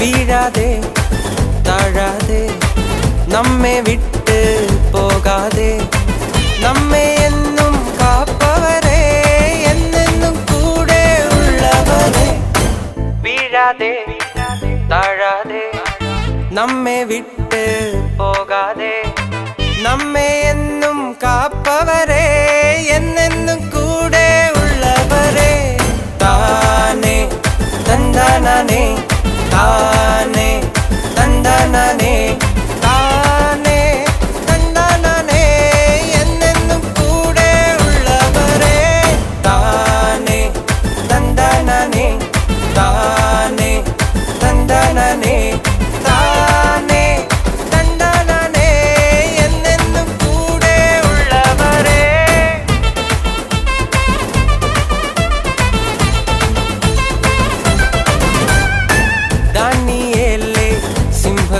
വീഴാതെ താഴാതെ നമ്മെ വിട്ട് പോകാതെ നമ്മെ എന്നും കാപ്പവരെ എന്നെന്നും കൂടെ ഉള്ളവരെ. വീഴാതെ താഴാതെ നമ്മെ വിട്ട് പോകാതെ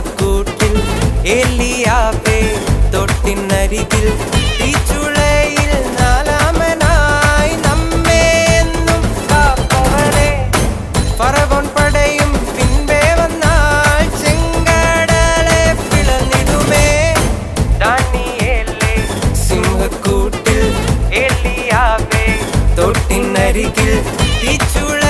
സിംഹക്കൂട്ടിൽ ഏലിയാവേ തൊട്ടിനരികിൽ നാലാമനായി നമ്മെ എന്നും പടയും തൊട്ടിനരികിൽ തീച്ചുള